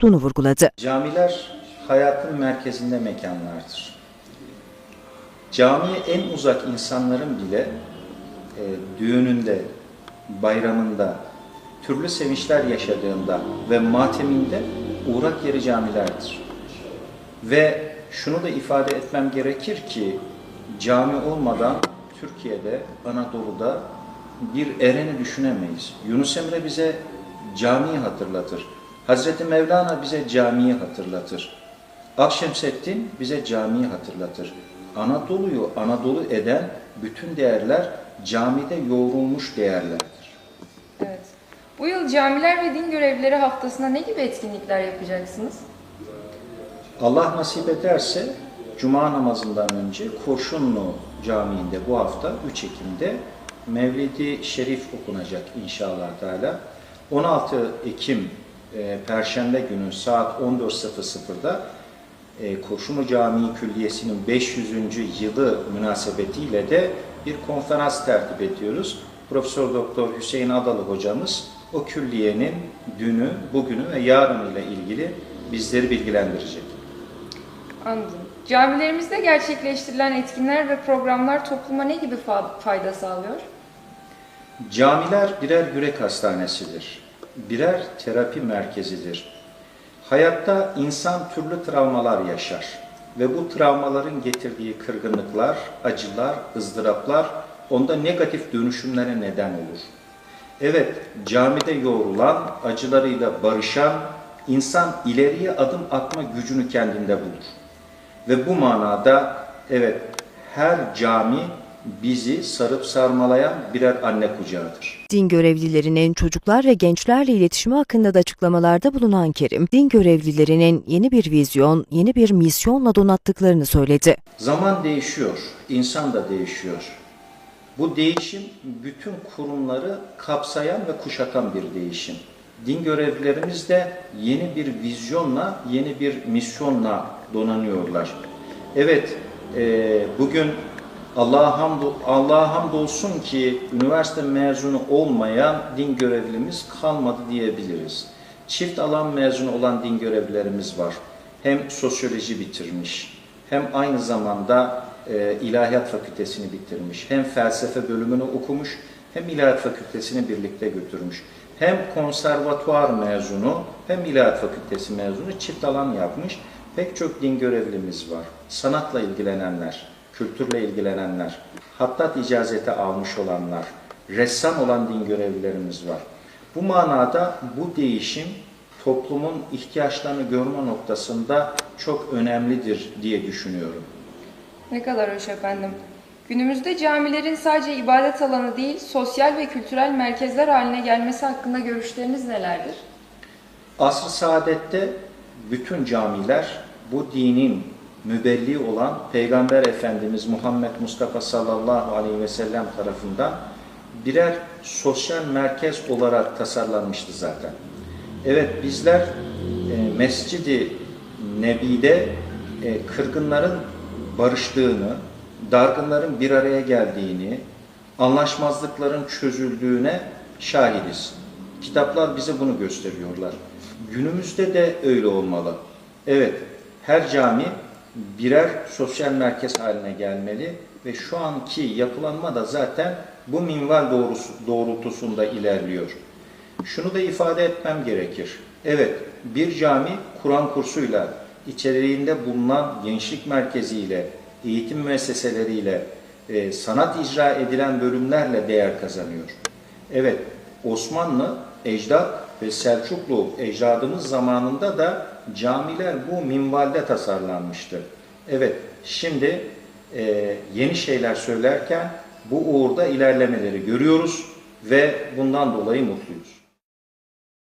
tuttuğunu vurguladı. Camiler hayatın merkezinde mekanlardır. Camiye en uzak insanların bile e, düğününde, bayramında, türlü sevinçler yaşadığında ve mateminde uğrak yeri camilerdir. Ve şunu da ifade etmem gerekir ki cami olmadan Türkiye'de, Anadolu'da bir ereni düşünemeyiz. Yunus Emre bize camiyi hatırlatır. Hazreti Mevlana bize camiyi hatırlatır. Akşemseddin bize camiyi hatırlatır. Anadolu'yu Anadolu eden bütün değerler camide yoğrulmuş değerlerdir. Evet. Bu yıl camiler ve din görevlileri haftasında ne gibi etkinlikler yapacaksınız? Allah nasip ederse Cuma namazından önce Kurşunlu Camii'nde bu hafta 3 Ekim'de Mevlidi Şerif okunacak inşallah Teala. 16 Ekim e, Perşembe günü saat 14.00'da e, Kurşunlu Camii Külliyesi'nin 500. yılı münasebetiyle de bir konferans tertip ediyoruz. Profesör Doktor Hüseyin Adalı hocamız o külliyenin dünü, bugünü ve yarını ile ilgili bizleri bilgilendirecek. Anladım. Camilerimizde gerçekleştirilen etkinler ve programlar topluma ne gibi fa- fayda sağlıyor? Camiler birer yürek hastanesidir. Birer terapi merkezidir. Hayatta insan türlü travmalar yaşar ve bu travmaların getirdiği kırgınlıklar, acılar, ızdıraplar onda negatif dönüşümlere neden olur. Evet, camide yoğrulan, acılarıyla barışan insan ileriye adım atma gücünü kendinde bulur. Ve bu manada evet her cami bizi sarıp sarmalayan birer anne kucağıdır. Din görevlilerinin çocuklar ve gençlerle iletişimi hakkında da açıklamalarda bulunan Kerim, din görevlilerinin yeni bir vizyon, yeni bir misyonla donattıklarını söyledi. Zaman değişiyor, insan da değişiyor. Bu değişim bütün kurumları kapsayan ve kuşatan bir değişim. Din görevlilerimiz de yeni bir vizyonla, yeni bir misyonla donanıyorlar. Evet, e, bugün Allah'a hamd, Allah'a hamdolsun ki üniversite mezunu olmayan din görevlimiz kalmadı diyebiliriz. Çift alan mezunu olan din görevlilerimiz var. Hem sosyoloji bitirmiş, hem aynı zamanda e, ilahiyat fakültesini bitirmiş, hem felsefe bölümünü okumuş, hem ilahiyat fakültesini birlikte götürmüş. Hem konservatuar mezunu, hem ilahiyat fakültesi mezunu çift alan yapmış. Pek çok din görevlimiz var. Sanatla ilgilenenler, kültürle ilgilenenler, hattat icazeti almış olanlar, ressam olan din görevlilerimiz var. Bu manada bu değişim toplumun ihtiyaçlarını görme noktasında çok önemlidir diye düşünüyorum. Ne kadar hoş efendim. Günümüzde camilerin sadece ibadet alanı değil, sosyal ve kültürel merkezler haline gelmesi hakkında görüşleriniz nelerdir? Asr-ı Saadet'te bütün camiler bu dinin mübelli olan Peygamber Efendimiz Muhammed Mustafa sallallahu aleyhi ve sellem tarafından birer sosyal merkez olarak tasarlanmıştı zaten. Evet bizler e, Mescid-i Nebi'de e, kırgınların barıştığını, dargınların bir araya geldiğini, anlaşmazlıkların çözüldüğüne şahidiz. Kitaplar bize bunu gösteriyorlar. Günümüzde de öyle olmalı. Evet, her cami birer sosyal merkez haline gelmeli ve şu anki yapılanma da zaten bu minval doğrusu, doğrultusunda ilerliyor. Şunu da ifade etmem gerekir. Evet, bir cami Kur'an kursuyla, içeriğinde bulunan gençlik merkeziyle, eğitim müesseseleriyle, e, sanat icra edilen bölümlerle değer kazanıyor. Evet, Osmanlı, ecdat ve Selçuklu ecdadımız zamanında da camiler bu minvalde tasarlanmıştı. Evet, şimdi e, yeni şeyler söylerken bu uğurda ilerlemeleri görüyoruz ve bundan dolayı mutluyuz.